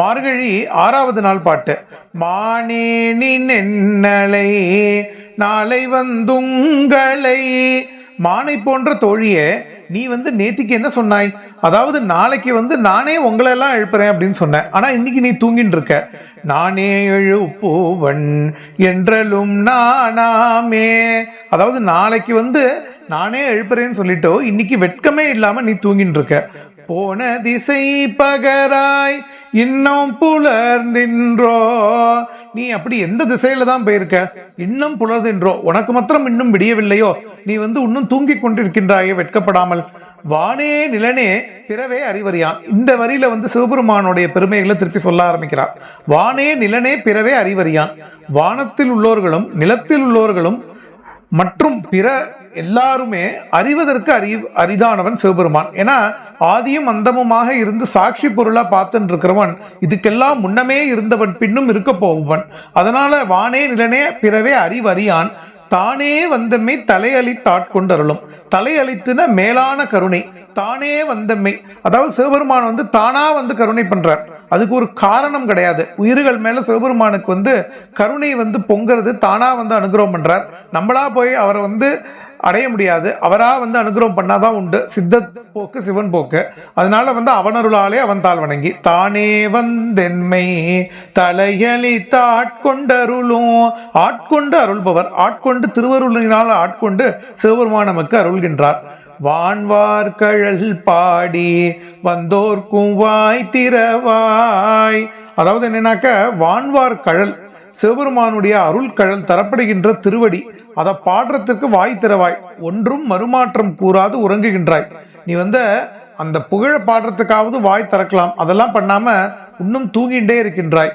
மார்கழி ஆறாவது நாள் பாட்டு. மானேனி நென்னலை நாளை வந்துங்களை. மானை போன்ற தோழியே நீ வந்து நேத்திக்கு என்ன சொன்னாய்? அதாவது நாளைக்கு வந்து நானே உங்களை எல்லாம் எழுப்புறேன் அப்படின்னு சொன்னேன். ஆனா இன்னைக்கு நீ தூங்கிட்டு இருக்க. நானே எழுப்புவன் என்றலும் நானாமே. அதாவது நாளைக்கு வந்து நானே எழுப்புறேன்னு சொல்லிட்டோ இன்னைக்கு வெட்கமே இல்லாம நீ தூங்கிட்டு இருக்க. போன திசை பகராய் இன்னும் புலர் நின்றோ நீ அப்படி எந்த திசையில தான் போயிருக்க? இன்னும் புலர்ந்தின்றோ. உனக்கு மாத்திரம் இன்னும் விடியவில்லையோ. நீ வந்து இன்னும் தூங்கிக் கொண்டிருக்கின்றாயே வெட்கப்படாமல். வானே நிலனே பிறவே அறிவறியான். இந்த வரியில வந்து சிவபெருமானுடைய பெருமைகளை திருப்பி சொல்ல ஆரம்பிக்கிறார். வானே நிலனே பிறவே அறிவறியான். வானத்தில் உள்ளோர்களும் நிலத்தில் உள்ளோர்களும் மற்றும் பிற எல்லாருமே அறிவதற்கு அறி அரிதானவன் சிவபெருமான். ஏன்னா ஆதியும் அந்தமுமாக இருந்து சாட்சி பொருளா பார்த்துட்டு இருக்கிறவன் இதுக்கெல்லாம் முன்னமே இருந்தவன் பின்னும் இருக்க போவன். அதனால வானே நிலனே பிறவே அறிவறியான் தானே வந்தம்மை தலையளி தாட்கொண்டருளும். தலையளித்துன மேலான கருணை தானே வந்தம்மை. அதாவது சிவபெருமான் வந்து தானா வந்து கருணை பண்றார். அதுக்கு ஒரு காரணம் கிடையாது. உயிர்கள் மேல சிவபெருமானுக்கு வந்து கருணை வந்து பொங்கிறது தானா வந்து அனுகிரகம் பண்றார். நம்மளா போய் அவரை வந்து அடைய முடியாது. அவராக வந்து அனுகிரகம் பண்ணாதான் உண்டு. சித்த போக்கு சிவன் போக்கு. அதனால வந்து அவனருளாலே அவன் தாழ் வணங்கி. தானே வந்தென்மை தலையளித்த ஆட்கொண்டருளும் ஆட்கொண்டு அருள்பவர் ஆட்கொண்டு திருவருளினால் ஆட்கொண்டு சிவபெருமான் நமக்கு அருள்கின்றார். வான்வார் கழல் பாடி வந்தோர்க்கும் வாய் திறவாய். அதாவது என்னன்னாக்க வான்வார் கழல் சிவபெருமானுடைய அருள்கழல் தரப்படுகின்ற திருவடி அதை பாடுறதுக்கு வாய் திறவாய் ஒன்றும் மறுமாற்றம் கூறாது உறங்குகின்றாய். நீ வந்து அந்த புகழ பாடுறதுக்காவது வாய் திறக்கலாம் அதெல்லாம் பண்ணாம இன்னும் தூங்கிண்டே இருக்கின்றாய்.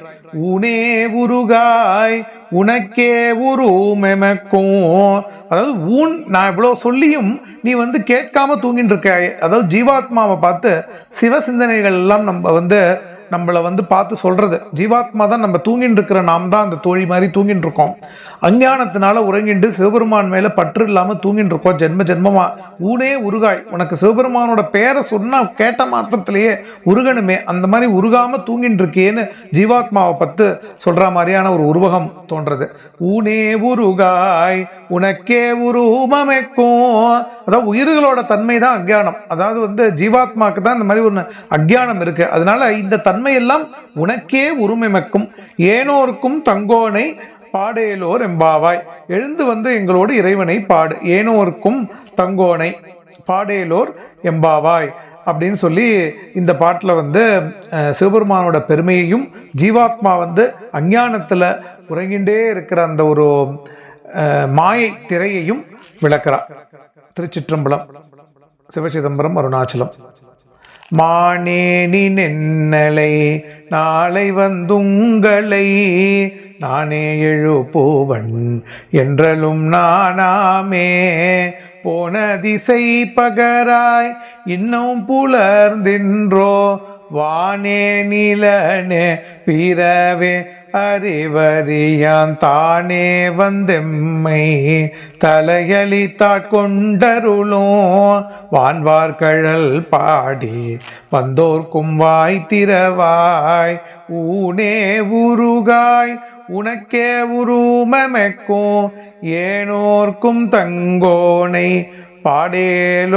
ஊனே உருகாய் உனக்கே உருமெமக்கும் அதாவது ஊன் நான் இவ்வளோ சொல்லியும் நீ வந்து கேட்காம தூங்கிட்டு இருக்க அதாவது ஜீவாத்மாவை பார்த்து சிவ சிந்தனைகள் எல்லாம் நம்ம வந்து நம்மளை வந்து பார்த்து சொல்றது. ஜீவாத்மா தான் நம்ம தூங்கிட்டு இருக்கிற நாம் தான் அந்த தோழி மாதிரி தூங்கிட்டு இருக்கோம் அஞ்ஞானத்தினால உறங்கிண்டு சிவபெருமான் மேல பற்று இல்லாம தூங்கிட்டு இருக்கோம். ஜென்ம ஜென்மமா. ஊனே உருகாய். உனக்கு சிவபெருமானோட பேரை சொன்னா கேட்ட மாத்திரத்திலேயே உருகணுமே. அந்த மாதிரி உருகாம தூங்கிட்டு இருக்கேன்னு ஜீவாத்மாவை பத்து சொல்ற மாதிரியான ஒரு உருவகம் தோன்றது. ஊனே உருகாய். உனக்கே உருவமைக்கும் அதாவது உயிர்களோட தன்மை தான் அக்ஞானம் அதாவது வந்து ஜீவாத்மாக்கு தான் இந்த மாதிரி ஒரு அக்ஞானம் இருக்கு. அதனால இந்த தன்மையெல்லாம் உனக்கே உருமைமக்கும். ஏனோருக்கும் தங்கோனை பாடேலோர் எம்பாவாய் எழுந்து வந்து எங்களோடு இறைவனை பாடு ஏனோருக்கும் தங்கோனை பாடேலோர் எம்பாவாய் அப்படின்னு சொல்லி இந்த பாட்டில் வந்து சிவபெருமானோட பெருமையையும் ஜீவாத்மா வந்து அஞ்ஞானத்தில் உறங்கிண்டே இருக்கிற அந்த ஒரு மாயை திரையையும் விளக்கிறார் திருச்சிற்றம்பலம் சிவசிதம்பரம் அருணாச்சலம். மானேனி நென்னலை நாளை வந்துங்களை நானே எழுப்புவன் என்றலும் நானாமே. போன திசை பகராய் இன்னும் புலர்ந்தின்றோ வானே நிலனே பிறவே அறிவறியான் தானே வந்தெம்மை. தலையளித்தாட்கொண்டருளும் வான்வார்கழல் பாடி வந்தோர்க்கும் வாய் திறவாய் ஊனே உருகாய் உனக்கே உருமமெக்கும் ஏனோர்க்கும் தங்கோனை பாடேலோரெம்பாவாய்